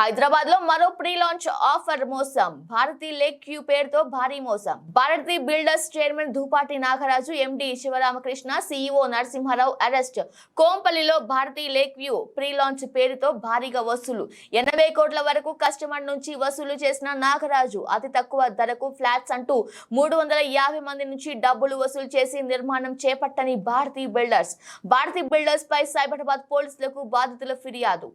హైదరాబాద్లో మరో pre launch offer మోసం. భారతీ లేక్ క్యూ పేరుతో భారీ మోసం. Bharati builders chairman Dhupati Nagaraju MD Sivaramakrishna CEO Narasimha Rao arrest. కోంపల్లిలో Bharati lake view pre launch పేరుతో భారీగా వసూలు. ఎనభై కోట్ల వరకు కస్టమర్ నుంచి వసూలు చేసిన నాగరాజు అతి తక్కువ ధరకు ఫ్లాట్స్ అంటూ మూడు వందల యాభై మంది నుంచి డబ్బులు వసూలు చేసి నిర్మాణం చేపట్టని భారతీ బిల్డర్స్. భారతీ బిల్డర్స్ పై సైబరాబాద్ పోలీసులకు బాధితుల ఫిర్యాదు.